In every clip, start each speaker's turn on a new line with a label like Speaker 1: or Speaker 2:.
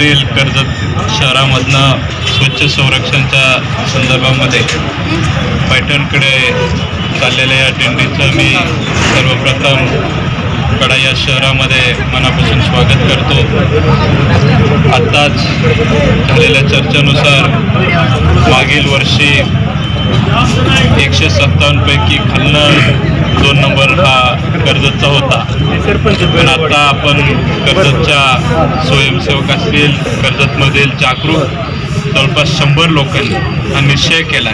Speaker 1: येणारील कर्जत शहरामधनं स्वच्छ संरक्षणच्या संदर्भामध्ये पैठणकडे चाललेल्या या टेंडीचं मी सर्वप्रथम कडा या शहरामध्ये मनापासून स्वागत करतो. आत्ताच झालेल्या चर्चेनुसार मागील वर्षी एकशे सत्तावन्नपैकी खालनं दोन नंबर हा कर्जतचा होता. पण आता आपण कर्जतच्या स्वयंसेवक असतील कर्जतमधील जागरूक जवळपास शंभर लोकांनी हा निश्चय केला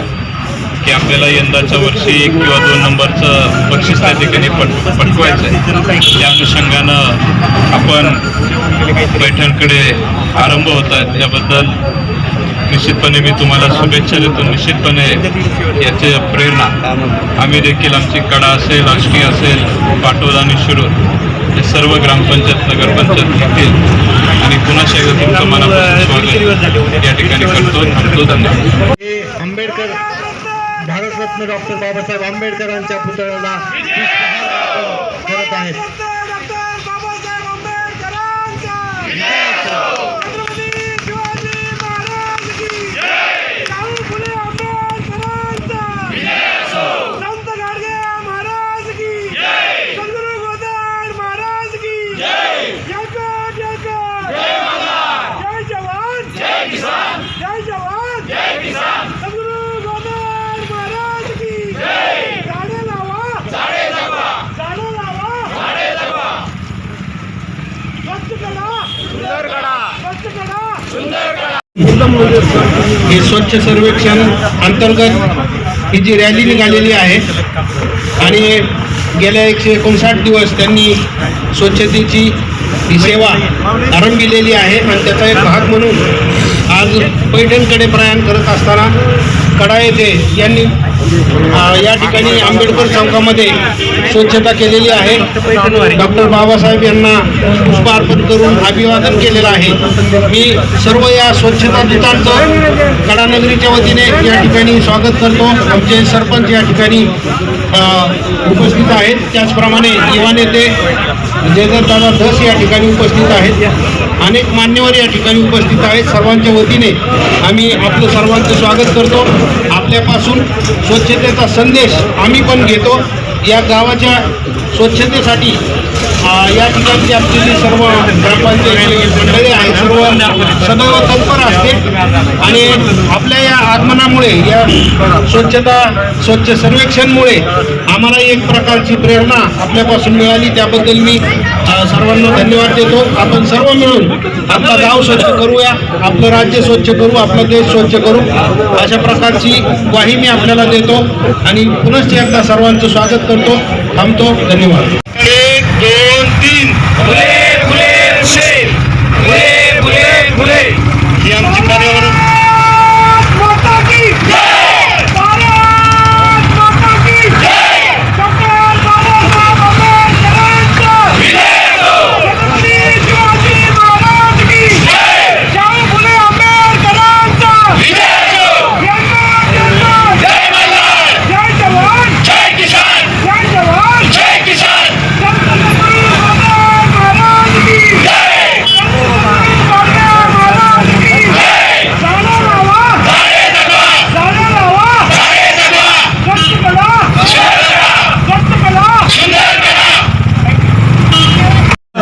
Speaker 1: की आपल्याला यंदाच्या वर्षी एक किंवा दोन नंबरचं बक्षीस त्या ठिकाणी पट पटवायचं आहे त्या अनुषंगानं आपण पैठणकडे आरंभ होत आहेत. त्याबद्दल निश्चितपणे मी तुम्हाला शुभेच्छा देतो. निश्चितपणे याचे प्रेरणा आम्ही देखील आमची कडा असेल राष्ट्रीय असेल पाटोदा आणि शिरूर हे सर्व ग्रामपंचायत नगरपंचायत घेतील आणि पुन्हा एकदा तुमचं मनापासून स्वागत या ठिकाणी करतो. थांबतो. धन्यवाद.
Speaker 2: आंबेडकर भारतरत्न डॉक्टर बाबासाहेब आंबेडकरांच्या पुतळ्याला करत आहेत
Speaker 3: डॉक्टर बाबासाहेब आंबेडकरांचा छत्रपती शिवाजी महाराज की शाहू फुले आंबेडकरांचा संत गाडगे महाराज की सद्गुरू गोदाड महाराज की जय जय जय जय जवान जय किसान जय जवान जय किसान सद्गुरू गोदाड महाराज की जय झाडे लावा झाडे जगवा झाडे लावा झाडे जगवा स्वच्छ करा सुंदर करा स्वच्छ करा सुंदर करा
Speaker 2: हे स्वच्छ सर्वेक्षण अंतर्गत ही जी रॅली निघालेली आहे आणि गेल्या एकशे एकोणसाठ दिवस त्यांनी स्वच्छतेची ही सेवा आरंभिलेली आहे आणि त्याचा एक भाग म्हणून आज पैठणकडे प्रयाण करत असताना कडा येथे यांनी या ठिकाणी आंबेडकर चौकामध्ये स्वच्छता केलेली आहे. डॉक्टर बाबासाहेब यांना पुष्प अर्पण करून अभिवादन केलेलं आहे. मी सर्व या स्वच्छता दूतांचं कडानगरीच्या वतीने या ठिकाणी स्वागत करतो. आमचे सरपंच या ठिकाणी उपस्थित आहेत. त्याचप्रमाणे युवा नेते जयदत्तदादा धस या ठिकाणी उपस्थित आहेत. अनेक मान्यवर या ठिकाणी उपस्थित आहेत. सर्वांच्या वतीने आम्ही आपलं सर्वांचं स्वागत करतो. आपल्यापासून स्वच्छतेचा संदेश आम्ही पण घेतो. या गावाच्या स्वच्छतेसाठी या ठिकाणची आमची जी सर्व ग्रामपंचायत मंडळे आहेत सर्व सदैव तत्पर असते. आणि आपल्या या आगमनामुळे या स्वच्छता स्वच्छ सर्वेक्षणमुळे आम्हाला एक प्रकारची प्रेरणा आपल्यापासून मिळाली. त्याबद्दल मी सर्वांना धन्यवाद देतो. आपण सर्व मिळून आपलं गाव स्वच्छ करूया आपलं राज्य स्वच्छ करू आपला देश स्वच्छ करू. अशा प्रकारची ग्वाही मी आपल्याला देतो आणि पुनश्च एकदा सर्वांचं स्वागत करतो. थांबतो. धन्यवाद.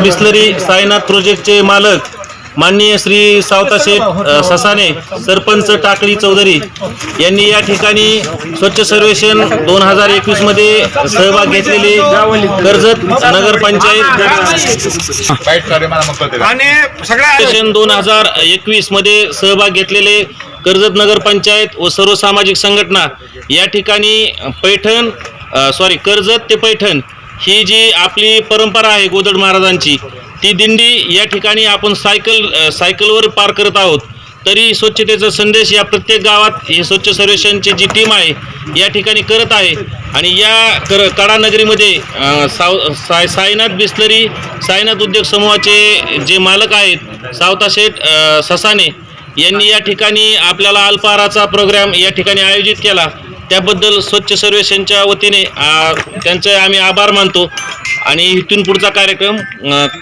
Speaker 4: बिस्लरी साईनाथ प्रोजेक्टचे मालक माननीय श्री सावताशेठ ससाने सरपंच टाकळी चौधरी यांनी या ठिकाणी स्वच्छ सर्वेक्षण दोन हजार एकवीसमध्ये सहभाग घेतलेले कर्जत नगरपंचायत दोन हजार एकवीसमध्ये सहभाग घेतलेले कर्जत नगरपंचायत व सर्व सामाजिक संघटना या ठिकाणी पैठण सॉरी कर्जत ते पैठण ही जी आपली परंपरा आहे गोदड महाराजांची ती दिंडी या ठिकाणी आपण सायकल सायकलवर पार करत आहोत. तरी स्वच्छतेचा संदेश या प्रत्येक गावात ही स्वच्छ सर्वेक्षणची जी टीम आहे या ठिकाणी करत आहे. आणि या कर कडानगरीमध्ये साव साय साईनाथ बिस्लरी साईनाथ उद्योग समूहाचे जे मालक आहेत सावता शेठ ससाने यांनी या ठिकाणी आपल्याला अल्पहाराचा प्रोग्राम या ठिकाणी आयोजित केला. त्याबद्दल स्वच्छ सर्वेक्षणच्या वतीने त्यांचे आम्ही आभार मानतो. आणि इथून पुढचा कार्यक्रम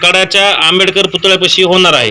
Speaker 4: कडाच्या आंबेडकर पुतळ्यापाशी होणार आहे.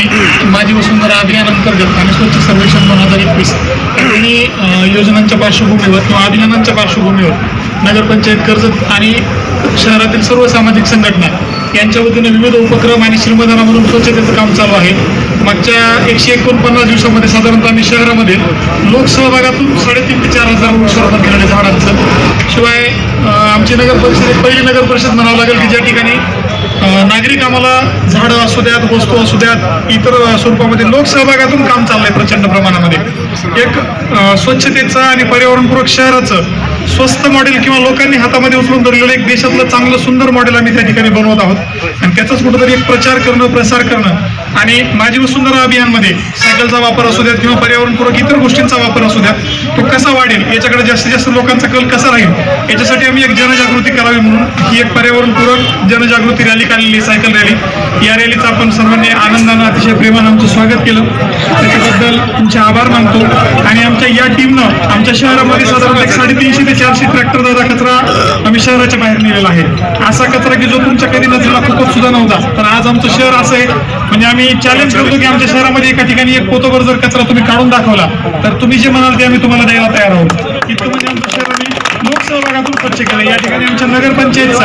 Speaker 5: हम्म.
Speaker 6: माझी वसुंधरा अभियानांतर्गत आणि स्वच्छ सर्वेक्षण दोन हजार एकवीस आणि योजनांच्या पार्श्वभूमीवर किंवा अभियानांच्या पार्श्वभूमीवर नगरपंचायत कर्जत आणि शहरातील सर्व सामाजिक संघटना यांच्या वतीने विविध उपक्रम आणि श्रमदानामधून स्वच्छतेचं काम चालू आहे मागच्या एकशे एकोणपन्नास दिवसामध्ये साधारणतः आम्ही शहरामध्ये लोकसहभागातून साडेतीन ते चार हजार वृक्षारोपण केलेले झाडांचं शिवाय आमची नगर परिषद पहिली नगर परिषद म्हणावं लागेल की ज्या ठिकाणी नागरिक आम्हाला झाडं असू द्यात वस्तू असू द्यात इतर स्वरूपामध्ये लोकसहभागातून काम चाललंय प्रचंड प्रमाणामध्ये. एक स्वच्छतेचं आणि पर्यावरणपूरक शहराचं स्वस्त मॉडेल किंवा लोकांनी हातामध्ये उचलून धरलेलं एक देशातलं चांगलं सुंदर मॉडेल आम्ही त्या ठिकाणी बनवत आहोत. आणि त्याचाच कुठंतरी एक प्रचार करणं प्रसार करणं आणि माझी वसुंधरा अभियानमध्ये सायकलचा वापर असू द्यात किंवा पर्यावरणपूरक इतर गोष्टींचा वापर असू द्यात तो कसा वाढेल याच्याकडे जास्तीत जास्त लोकांचा कल कसा राहील याच्यासाठी आम्ही एक जनजागृती करावी म्हणून ही एक पर्यावरणपूरक जनजागृती रॅली काढलेली आहे, सायकल रॅली. या रॅलीचं आपण सर्वांनी आनंदानं अतिशय प्रेमानं आमचं स्वागत केलं. त्याच्याबद्दल तुमचे आभार मानतो. आणि आमच्या या टीमनं आमच्या शहरामध्ये साधारण एक साडेतीनशे ते चारशे ट्रॅक्टर दादा कचरा शहराच्या बाहेर नेलेला आहे. असा कचरा की जो तुमच्या कधी नजरेला खूपच सुद्धा नव्हता. तर आज आमचं शहर असं आहे. म्हणजे आम्ही चॅलेंज करतो की आमच्या शहरामध्ये एका ठिकाणी एक पोतोवर जर कचरा तुम्ही काढून दाखवला तर तुम्ही जे म्हणाल ते आम्ही तुम्हाला द्यायला तयार आहोत. इतकं म्हणजे आमचं शहर सहभागातून स्वच्छ केलं या ठिकाणी आमच्या नगरपंचायतचा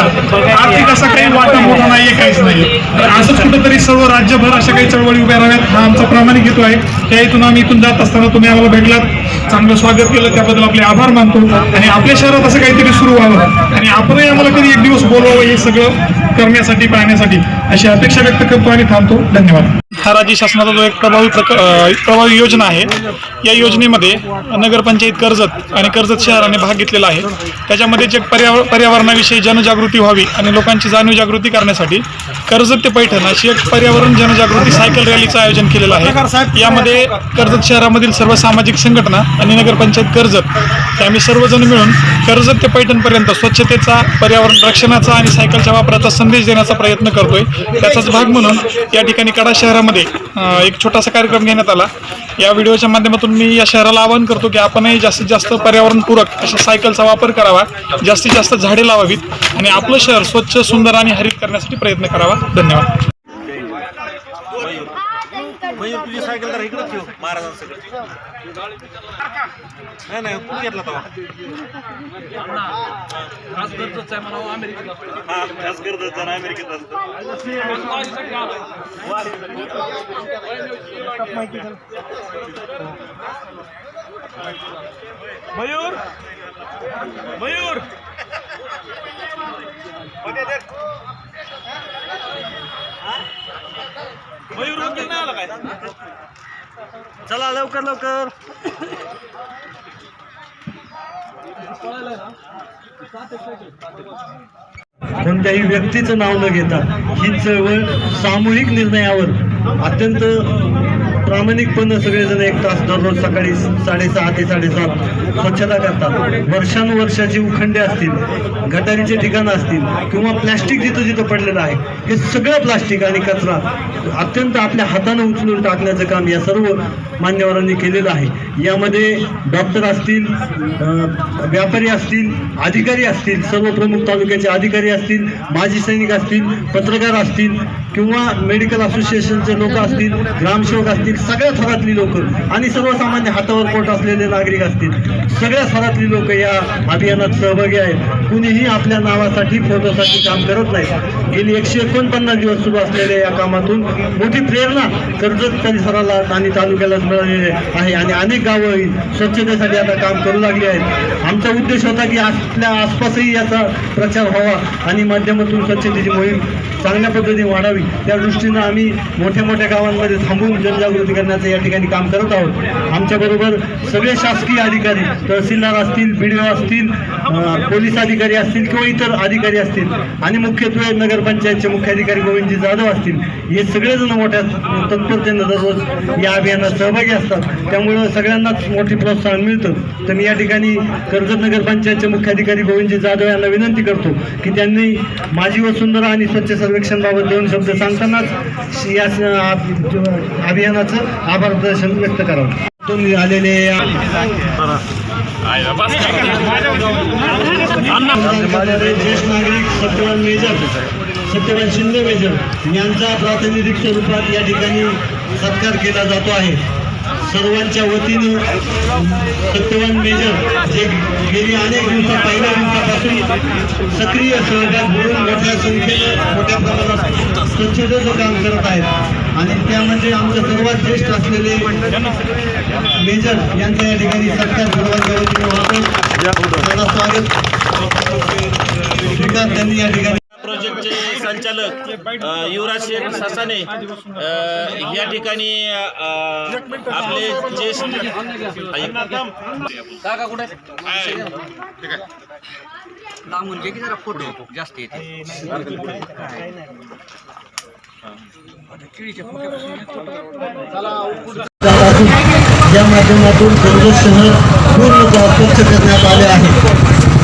Speaker 6: आर्थिक असा काही वाटा मोठा नाहीये काहीच नाहीये. तर असंच कुठंतरी सर्व राज्यभर अशा काही चळवळी उभ्या राहाव्यात हा आमचा प्रामाणिक हेतू आहे. त्या इथून आम्ही इथून जात असताना तुम्ही आम्हाला भेटलात. चांगलं स्वागत केलं त्याबद्दल आपले आभार मानतो. आणि आपल्या शहरात असं काहीतरी सुरू व्हावं. आणि आपणही आम्हाला कधी एक दिवस बोलवावं हे सगळं करण्यासाठी पाहण्यासाठी अशी अपेक्षा व्यक्त करतो आणि थांबतो. धन्यवाद. हा राज्य शासनाचा जो एक प्रभावी प्रक प्रभावी योजना आहे या योजनेमध्ये नगरपंचायत कर्जत आणि कर्जत शहराने भाग घेतलेला आहे. त्याच्यामध्ये जे पर्यावर पर्यावरणाविषयी जनजागृती व्हावी आणि लोकांची जाणीव जागृती करण्यासाठी कर्जत ते पैठण अशी एक पर्यावरण जनजागृती सायकल रॅलीचं आयोजन केलेलं आहे. यामध्ये कर्जत शहरामधील सर्व सामाजिक संघटना आणि नगरपंचायत कर्जत आम्ही सर्वजण मिळून कर्जत ते पैठणपर्यंत स्वच्छतेचा पर्यावरण रक्षणाचा आणि सायकलच्या वापराचा संदेश देण्याचा प्रयत्न करतोय. त्याचाच भाग म्हणून या ठिकाणी कडा शहरामध्ये एक छोटासा कार्यक्रम घेण्यात आला. या व्हिडिओच्या माध्यमातून मी या शहराला आवाहन करतो की आपणही जास्तीत जास्त पर्यावरणपूरक अशा सायकलचा वापर करावा. जास्तीत जास्त झाडे लावावीत आणि आपलं शहर स्वच्छ सुंदर आणि हरित करण्यासाठी प्रयत्न करावा. धन्यवाद.
Speaker 7: मयूर तुझी सायकल तर इकडं ठेव महाराजांसकट नाही नाही तू घेतला तेव्हा. हा खास गरजच आहे अमेरिकेत असतं. मयूर मयूर मयूर वकील नाही आला काय चला लवकर लवकर.
Speaker 8: कोणत्याही व्यक्तीचं नाव न घेता ही चळवळ सामूहिक निर्णयावर अत्यंत प्रामाणिकपणे सगळेजण एक तास दररोज सकाळी साडेसहा ते साडेसात स्वच्छता करतात. वर्षानुवर्षाची उखंडे असतील गटारीचे ठिकाणं असतील किंवा प्लॅस्टिक जिथं जिथं पडलेलं आहे हे सगळं प्लास्टिक आणि कचरा अत्यंत आपल्या हातानं उचलून टाकण्याचं काम या सर्व मान्यवरांनी केलेलं आहे. यामध्ये डॉक्टर असतील व्यापारी असतील अधिकारी असतील सर्व प्रमुख तालुक्याचे अधिकारी असतील माजी सैनिक असतील पत्रकार असतील किंवा मेडिकल असोसिएशनचे लोक असतील ग्रामसेवक असतील सगळ्या थरातली लोक आणि सर्वसामान्य हातावर पोट असलेले नागरिक असतील सगळ्या थरातली लोक या अभियानात सहभागी आहेत. कुणीही आपल्या नावासाठी फोटोसाठी काम करत नाही. गेली एकशे एकोणपन्नास दिवस सुरू असलेल्या या कामातून मोठी प्रेरणा कर्जत परिसराला आणि तालुक्यालाच मिळालेली आहे आणि अनेक गावंही स्वच्छतेसाठी आता काम करू लागली आहेत. आमचा उद्देश होता की आपल्या आसपासही याचा प्रचार व्हावा आणि माध्यमातून स्वच्छतेची मोहीम चांगल्या पद्धतीने वाढावी. त्या दृष्टीनं आम्ही मोठ्या मोठ्या गावांमध्ये थांबून जनजागृती करण्याचं या ठिकाणी काम करत आहोत. आमच्याबरोबर सगळे शासकीय अधिकारी तहसीलदार असतील बी असतील पोलीस अधिकारी असतील किंवा इतर अधिकारी असतील आणि मुख्यत्वे नगरपंचायतचे मुख्याधिकारी गोविंदजी जाधव असतील हे सगळेजण मोठ्या तत्परतेनं दररोज या अभियानात सहभागी असतात. त्यामुळं सगळ्यांनाच मोठी प्रोत्साहन मिळतं. तर मी या ठिकाणी कर्जत नगरपंचायतचे मुख्याधिकारी गोविंदजी जाधव यांना विनंती करतो की त्यांनी माझी वसुंधरा आणि स्वच्छ सर्वेक्षणबाबत दोन शब्द सांगतानाच या अभियानाचं आभार दर्शन व्यक्त करावं. तुम्ही आलेले या ज्येष्ठ नागरिक सत्यवान मेजर सत्यवान शिंदे मेजर यांचा प्रातिनिधिक स्वरूपात या ठिकाणी सत्कार केला जातो आहे. सर्वांच्या वतीनं सत्यवान मेजर जे गेली अनेक दिवसा पहिल्या दिवसापासून सक्रिय सहभाग म्हणून मोठ्या संख्येनं मोठ्या प्रमाणात स्वच्छतेचं काम करत आहेत. आणि त्यामध्ये आमचे सर्वात ज्येष्ठ असलेले मेजर यांचा या ठिकाणी सत्कार सर्वांच्या वतीनं स्वागत. स्वीकार त्यांनी या ठिकाणी
Speaker 4: प्रोजेक्टचे संचालक युवराज शेठ सासाने या ठिकाणी आपले ज्येष्ठ काका कुठे?
Speaker 7: लांबून घे की जरा फोटो जास्त येते.
Speaker 8: या माध्यमातून कर्जत शहर पूर्णतः स्वच्छ करण्यात आले आहे.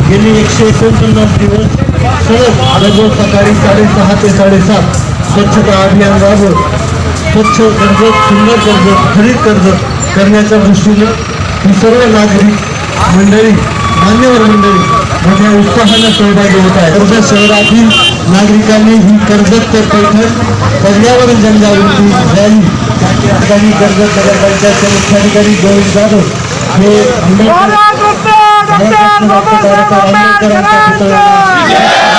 Speaker 8: गेली एकशे एकोणपन्नास दिवस सलग दररोज सकाळी साडेसहा ते साडेसात. स्वच्छता अभियान राबवत स्वच्छ कर्जत सुंदर कर्जत हरित कर्जत करण्याच्या दृष्टीनं ही सर्व नागरिक मंडळी मान्यवर मंडळी मोठ्या उत्साहानं सहभागी होत आहे कर्जत शहरातील नागरिकांनी ही कर्जत ते पैठण पर्यावरण जनजागृती रॅली या ठिकाणी कर्जत नगरपंचायतचे मुख्याधिकारी गोविंद जाधव हे आंबेडकर
Speaker 3: भारतरत्न डॉक्टर बाबासाहेब आंबेडकरांचा भारतरत्न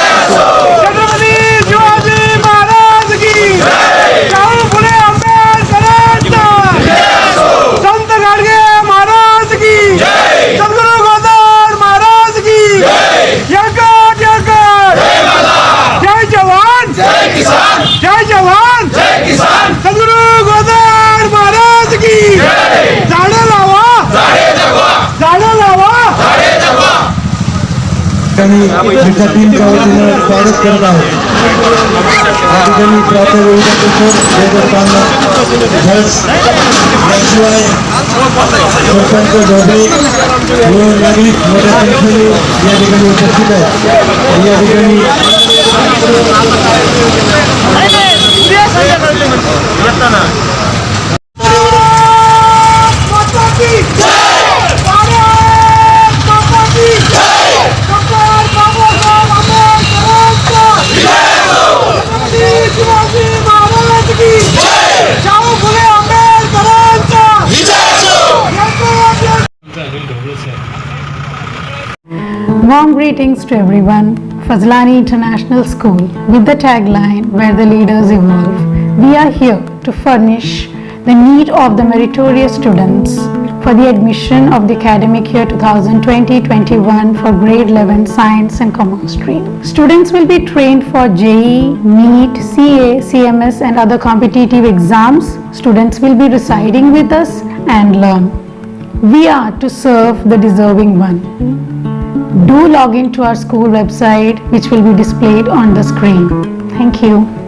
Speaker 8: एका वतीनं स्वागत करत आहोत. या ठिकाणी प्रातःवेळीचा किशोर याशिवाय सरपंच व नागरिक मोठ्या संख्येने या ठिकाणी उपस्थित आहेत. या ठिकाणी
Speaker 9: Warm greetings to everyone. Fazlani International School with the tagline Where the Leaders Evolve. We are here to furnish the need of the meritorious students for the admission of the academic year 2020-21 for grade 11 science and commerce stream. Students will be trained for JEE, NEET, CA, CMS and other competitive exams. Students will be residing with us and learn. We are to serve the deserving one. Do log in to our school website which will be displayed on the screen. Thank you.